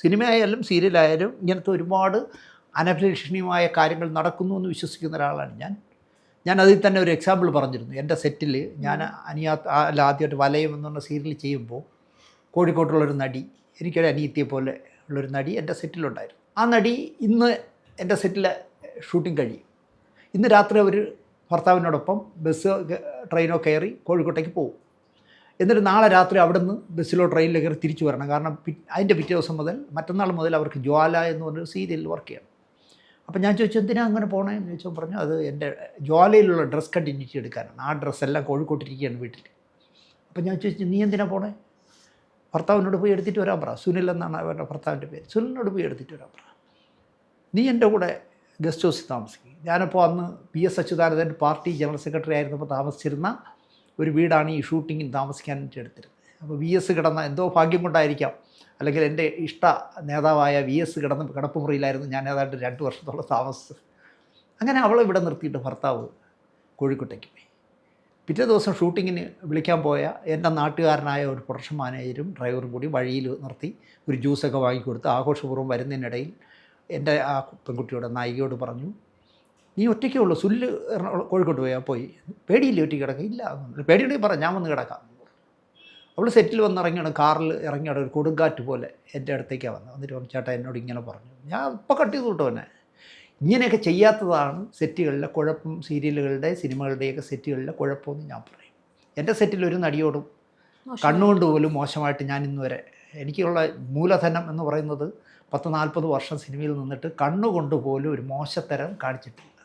സിനിമയായാലും സീരിയലായാലും ഇങ്ങനത്തെ ഒരുപാട് അനഭിലഷണീയമായ കാര്യങ്ങൾ നടക്കുന്നു എന്ന് വിശ്വസിക്കുന്ന ഒരാളാണ് ഞാൻ. ഞാൻ അതിൽ തന്നെ ഒരു എക്സാമ്പിൾ പറഞ്ഞിരുന്നു. എന്റെ സെറ്റിൽ ഞാൻ അനിയാ അല്ല ആദ്യമായിട്ട് വലയം എന്ന് പറഞ്ഞ സീരിയൽ ചെയ്യുമ്പോൾ കോഴിക്കോട്ടുള്ളൊരു നടി എനിക്കൊരു അനിയത്തിയെ പോലെ ഉള്ളൊരു നടി എന്റെ സെറ്റിലുണ്ടായിരുന്നു ആ നടി ഇന്ന് എന്റെ സെറ്റിലെ ഷൂട്ടിംഗ് കഴിയും. ഇന്ന് രാത്രി അവർ ഭർത്താവിനോടൊപ്പം ബസ് ട്രെയിനോ കയറി കോഴിക്കോട്ടേക്ക് പോകും. എന്നിട്ട് നാളെ രാത്രി അവിടെ നിന്ന് ബസ്സിലോ ട്രെയിനിലോ കയറി തിരിച്ചു വരണം. കാരണം അതിന്റെ പിറ്റേ ദിവസം മുതൽ മറ്റന്നാൾ മുതൽ അവർക്ക് ജ്വാല എന്ന് പറഞ്ഞൊരു സീരിയൽ വർക്ക് ചെയ്യണം. അപ്പം ഞാൻ ചോദിച്ചു എന്തിനാ അങ്ങനെ പോകണേ എന്ന് ചോദിച്ചാൽ പറഞ്ഞു അത് എന്റെ ജ്വാലയിലുള്ള ഡ്രസ് കണ്ടിന്യൂറ്റി എടുക്കാനാണ്. ആ ഡ്രസ്സെല്ലാം കോഴിക്കോട്ടിരിക്കുകയാണ് വീട്ടിൽ. അപ്പം ഞാൻ ചോദിച്ചു നീ എന്തിനാ പോണേ? ഭർത്താവിനോട് പോയി എടുത്തിട്ട് വരാൻ പറ. സുനിൽ എന്നാണ് അവരുടെ ഭർത്താവിന്റെ പേര്. സുനിലിനോട് പോയി എടുത്തിട്ട് വരാൻ പറ. നീ എന്റെ കൂടെ ഗസ്റ്റ് ഹൗസിൽ താമസിക്കും. ഞാനപ്പോൾ അന്ന് P S Achuthanandan party general secretary ആയിരുന്നപ്പോൾ താമസിച്ചിരുന്ന ഒരു വീടാണ് ഈ ഷൂട്ടിങ്ങിന് താമസിക്കാനായിട്ട് എടുത്തിരുന്നത്. അപ്പോൾ വി എസ് കിടന്ന എന്തോ ഭാഗ്യം കൊണ്ടായിരിക്കാം. അല്ലെങ്കിൽ എന്റെ ഇഷ്ട നേതാവായ വി എസ് കിടന്ന് കിടപ്പുമുറിയിലായിരുന്നു ഞാൻ ഏതാണ്ട് രണ്ട് വർഷത്തോളം താമസിച്ചത്. അങ്ങനെ അവളെ ഇവിടെ നിർത്തിയിട്ട് ഭർത്താവ് കോഴിക്കോട്ടേക്ക് പോയി. പിറ്റേ ദിവസം ഷൂട്ടിങ്ങിന് വിളിക്കാൻ പോയ എന്റെ നാട്ടുകാരനായ ഒരു പ്രൊഡക്ഷൻ മാനേജരും ഡ്രൈവറും കൂടി വഴിയിൽ നിർത്തി ഒരു ജ്യൂസൊക്കെ വാങ്ങിക്കൊടുത്ത് ആഘോഷപൂർവം വരുന്നതിനിടയിൽ എന്റെ ആ പെൺകുട്ടിയോട് നായികയോട് പറഞ്ഞു നീ ഒറ്റയ്ക്കേ ഉള്ളൂ. സുല്ല് കോഴിക്കോട്ട് പോയാൽ പോയി. പേടിയില്ലേ ഒറ്റയ്ക്ക് കിടക്കുക ഇല്ല. പേടിയുണ്ടെങ്കിൽ പറ. ഞാൻ വന്ന് കിടക്കാം. അവൾ സെറ്റിൽ വന്ന് ഇറങ്ങിയാണ്. കാറിൽ ഇറങ്ങിയാണ്. ഒരു കൊടുങ്കാറ്റ് പോലെ എന്റെ അടുത്തേക്കാണ് വന്നത്. എന്നിട്ട് പറഞ്ഞു ചേട്ടാ എന്നോട് ഇങ്ങനെ പറഞ്ഞു. ഞാൻ ഇപ്പോൾ കട്ട് ചെയ്ത് തന്നെ ഇങ്ങനെയൊക്കെ ചെയ്യാത്തതാണ് സെറ്റുകളിലെ കുഴപ്പം. സീരിയലുകളുടെ സിനിമകളുടെയൊക്കെ സെറ്റുകളിലെ കുഴപ്പമെന്ന് ഞാൻ പറയും. എന്റെ സെറ്റിൽ ഒരു നടിയോടും കണ്ണുകൊണ്ട് പോലും മോശമായിട്ട് ഞാൻ ഇന്ന് വരെ എനിക്കുള്ള മൂലധനം എന്ന് പറയുന്നത് പത്ത് നാൽപ്പത് വർഷം സിനിമയിൽ നിന്നിട്ട് കണ്ണുകൊണ്ട് പോലും ഒരു മോശത്തരം കാണിച്ചിട്ടില്ല.